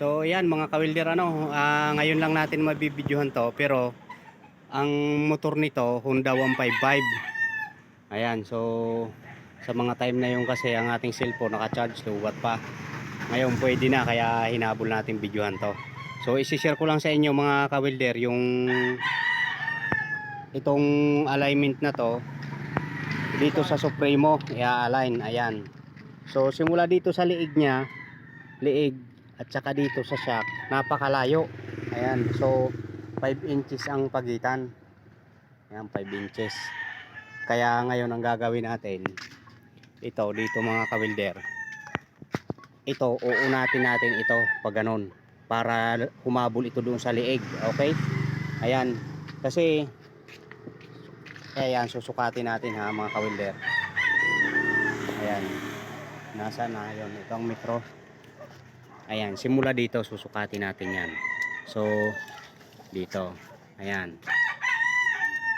So yan mga kawilder ano, ah, ngayon lang natin mabibidyohan to pero ang motor nito Honda 155. Ayan, so sa mga time na yung kasi ang ating cellphone naka-charge to watt pa. Ngayon pwede na kaya hinabol natin videohan to. So isi-share ko lang sa inyo mga kawilder yung itong alignment na to dito sa Supremo i-align ayan. So simula dito sa liig niya, liig at saka dito sa shock, napakalayo. Ayan, so 5 inches ang pagitan. Ayan, 5 inches. Kaya ngayon ang gagawin natin, ito dito mga kawilder. Ito, uunatin natin ito pag ganun para humabol ito doon sa liig, okay? Ayan, kasi ayan, susukatin natin ha mga kawilder. Ayan. Nasa na yon ito ang metro. Ayan, simula dito susukatin natin yan. So, dito. Ayan.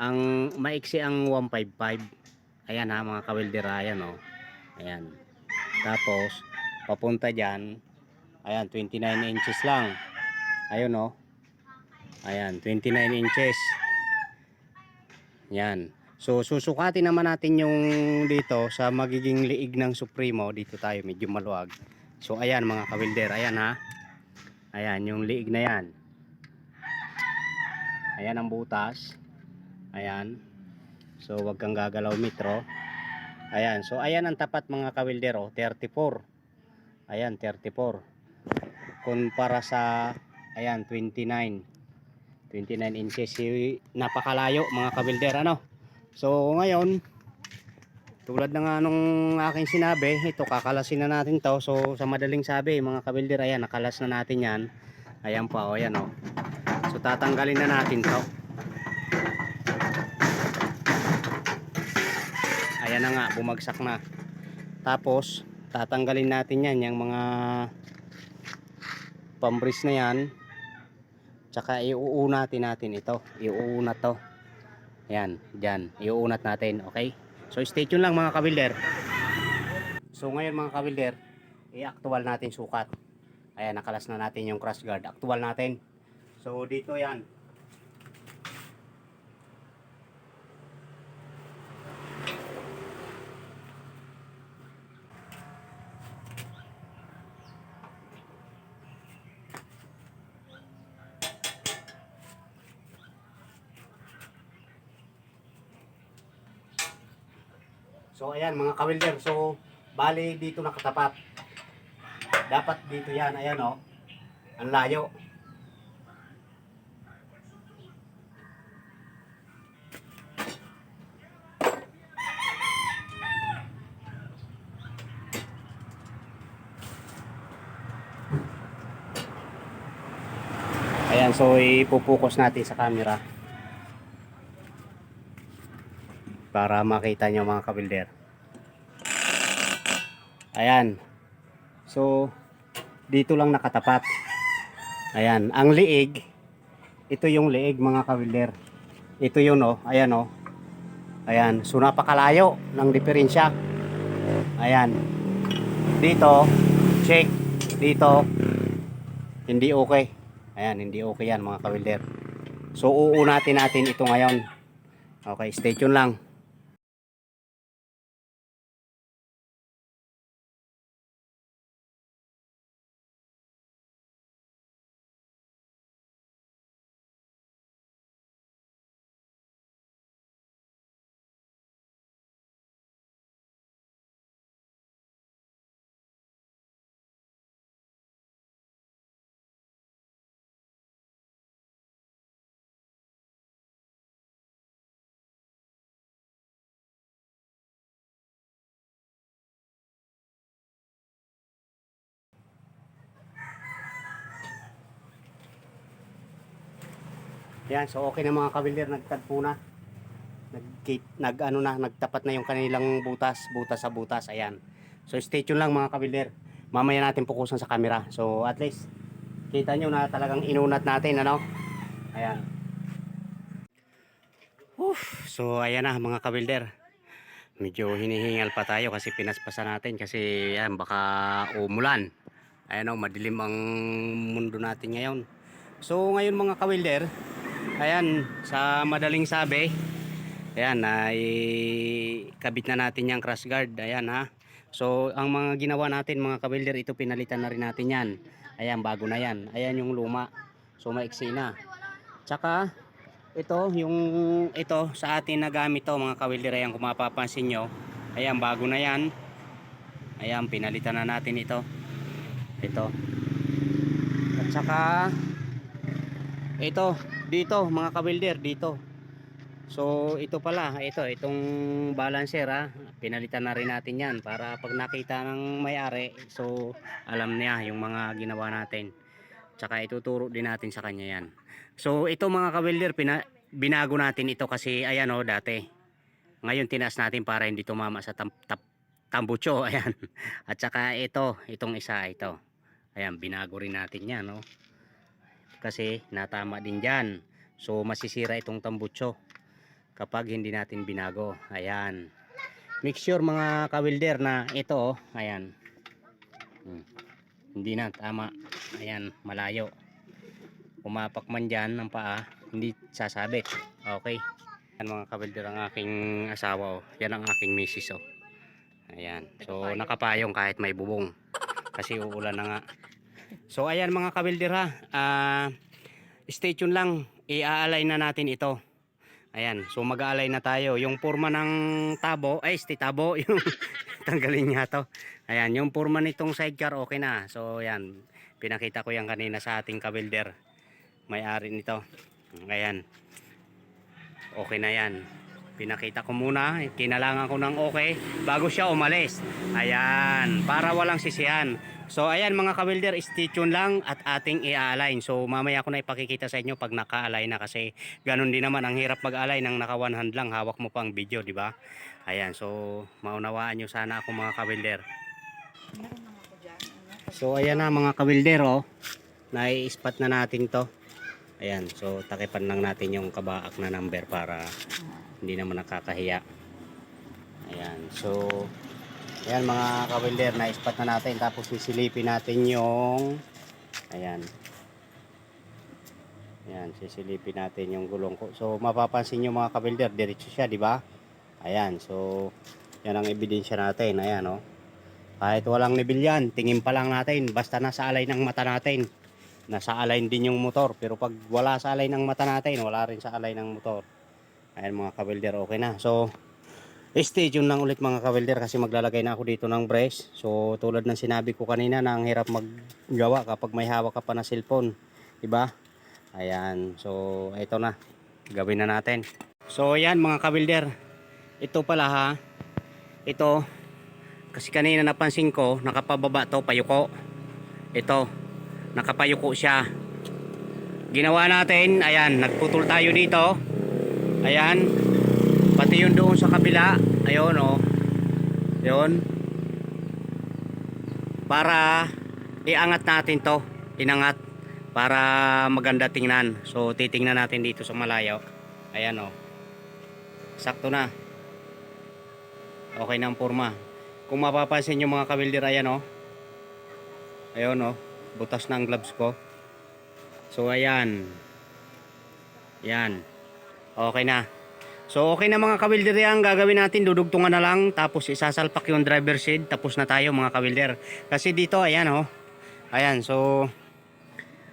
Ang maiksi ang 155. Ayan ha mga kawilder, ayan o. Ayan. Tapos, papunta dyan, ayan, 29 inches lang. Ayun o. Ayan, 29 inches. Yan. So, susukatin naman natin yung dito sa magiging liig ng Supremo. Dito tayo, medyo maluwag. So, ayan mga kawilder. Ayan ha. Ayan, yung liig na yan. Ayan ang butas. Ayan. So, wag kang gagalaw metro. Ayan. So, ayan ang tapat mga kawilder. Oh, 34. Ayan, 34. Kumpara sa, ayan, 29. 29 inches. Napakalayo mga kabilder. Ano? So, ngayon, tulad na nga nung aking sinabi, ito kakalasin na natin to. So, sa madaling sabi, mga kabilder, ayan, nakalas na natin yan. Ayan pa, o, ayan, o. So, tatanggalin na natin to. Ayan na nga, bumagsak na. Tapos, tatanggalin natin yan, yung mga pambris na yan. Tsaka iuunatin natin ito. Iuunat to. Ayan, dyan. Iuunat natin, okay? So, stay tuned lang mga kabilder. So, ngayon mga kabilder, i-actual natin sukat. Ayan, nakalas na natin yung crash guard. Actual natin. So, dito yan. So ayan mga kawilder, so bali dito nakatapat. Dapat dito yan, ayan o. Ang layo. Ayan, so ipupokus natin sa camera. Para makita nyo mga kabilder. Ayan. So dito lang nakatapat. Ayan. Ang liig ito yung liig mga kabilder. Ito yun oh. Ayan oh. Ayan. So napakalayo ng diferensya. Ayan. Dito check. Dito hindi okay. Ayan hindi okay yan mga kabilder. So uunatin natin ito ngayon. Okay stay tuned lang Yan, so okay na mga kabilder, nagtagpo na. Nag, nag ano na, nagtapat na yung kanilang butas, butas sa butas, ayan. So stay tuned lang mga kabilder. Mamaya natin pukusan sa camera. So at least kita nyo na talagang inunat natin, ano? Ayan. Uf, so ayan na mga kabilder. Medyo hinihingal pa tayo kasi pinaspasan natin kasi yan baka umulan. Ayan o, madilim ang mundo natin ngayon. So ngayon mga kawilder, ayan, sa madaling sabi, ayan, ay kabit na natin yung crash guard. Ayan ha. So ang mga ginawa natin mga kawilder, ito pinalitan na rin natin yan. Ayan, bago na yan. Ayan yung luma. So maiksi na. Tsaka, ito, yung ito sa atin na gamit to mga kawilder, ayan kung mapapansin nyo. Ayan, bago na yan. Ayan, pinalitan na natin ito. Ito. At saka, ito, dito mga kawilder, dito. So, ito pala, ito, itong balancer ha, pinalitan na rin natin yan para pag nakita ng may-ari, so alam niya yung mga ginawa natin. Tsaka ituturo din natin sa kanya yan. So, ito mga kawilder, pina, binago natin ito kasi ayan o, dati. Ngayon tinaas natin para hindi tumama sa tam, tap, tambucho, ayan. At saka ito, itong isa, ito. Ayan, binago rin natin yan, no? Kasi natama din dyan. So, masisira itong tambucho kapag hindi natin binago. Ayan. Make sure mga kawilder na ito, oh, ayan. Hmm. Hindi na, tama. Ayan, malayo. Pumapak man dyan ng paa, hindi sasabit. Okay. Yan mga kawilder ang aking asawa, oh. Yan ang aking misis, oh. Ayan. So, nakapayong kahit may bubong. Kasi uulan na nga. So, ayan mga kawilder ha. Ah, stay tuned lang. I-aalay na natin ito. Ayan, so mag-aalay na tayo. Yung forma ng tabo, ay este tabo, yung tanggalin niya to. Ayan, yung forma nitong sidecar okay na. So ayan, pinakita ko yan kanina sa ating kabilder. May-ari nito. Ayan. Okay na yan. Pinakita ko muna, kinalangan ko ng okay bago siya umalis. Ayan, para walang sisihan. So ayan mga kawilder, stay tuned lang at ating i-align. So mamaya ko na ipakikita sa inyo pag naka-align na kasi ganun din naman ang hirap mag-align ng naka one hand lang hawak mo pang video, di ba? Ayan, so maunawaan nyo sana ako mga kawilder. So ayan na mga kawilder oh. Nai-spot na natin to. Ayan, so takipan lang natin yung kabaak na number para hindi naman nakakahiya. Ayan, so Ayan mga kawilder, na-spot na natin. Tapos sisilipin natin yung Ayan. Ayan, sisilipin natin yung gulong ko. So mapapansin nyo mga kawilder, diretso siya, di ba? Ayan, so yan ang ebidensya natin. Ayan, oh. Kahit walang nibil yan, tingin pa lang natin. Basta nasa alay ng mata natin. Nasa alay din yung motor. Pero pag wala sa alay ng mata natin, wala rin sa alay ng motor. Ayan mga kawilder, okay na. So, Stay tuned lang ulit mga kawilder kasi maglalagay na ako dito ng brace. So tulad ng sinabi ko kanina na ang hirap maggawa kapag may hawak ka pa na cellphone. Diba? Ayan. So ito na. Gawin na natin. So ayan mga kawilder. Ito pala ha. Ito. Kasi kanina napansin ko nakapababa to payuko. Ito. Nakapayuko siya. Ginawa natin. Ayan. Nagputol tayo dito. Ayan sa kabila. Ayun oh. Yun para iangat natin to. Inangat. Para maganda tingnan. So titingnan natin dito sa malayo. Ayan oh. Sakto na. Okay na ang forma. Kung mapapansin yung mga kawilder ayan oh. Ayun oh. Butas na ang gloves ko. So ayan. Yan okay na So okay na mga kawilder yan, gagawin natin, dudugtungan na lang, tapos isasalpak yung driver seat, tapos na tayo mga kawilder. Kasi dito, ayan oh, ayan, so,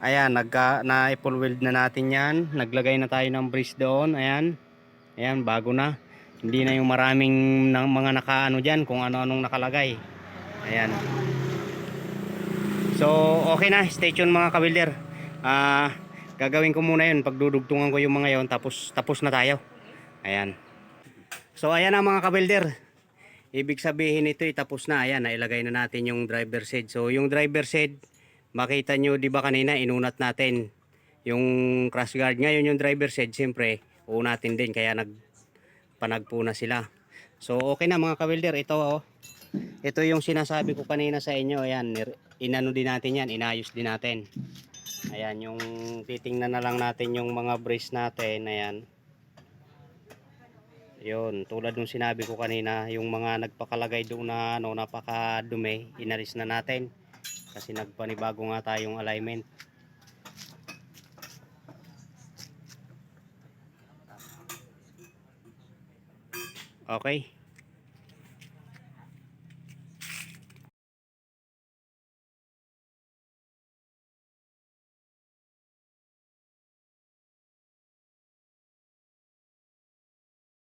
ayan, nagka, na full weld na natin yan, naglagay na tayo ng brace doon, ayan, ayan, bago na. Hindi na yung maraming ng mga nakaano dyan, kung ano-anong nakalagay. Ayan. So, okay na, stay tuned mga kawilder. Ah, gagawin ko muna yun, pagdudugtungan ko yung mga yon tapos, tapos na tayo. Ayan. So ayan na mga kabelder. Ibig sabihin ito tapos na. Ayan, nailagay na natin yung driver seat. So yung driver seat, makita nyo di ba kanina inunat natin yung crash guard. Ngayon yung driver seat, siyempre, unatin din. Kaya nag panagpo na sila. So okay na mga kabelder. Ito oh. Ito yung sinasabi ko kanina sa inyo. Ayan, inano din natin yan. Inayos din natin. Ayan, yung titingnan na lang natin yung mga brace natin. Ayan. Yun, tulad ng sinabi ko kanina, yung mga nagpakalagay doon na ano, napakadumi, inalis na natin. Kasi nagpanibago nga tayong alignment. Okay.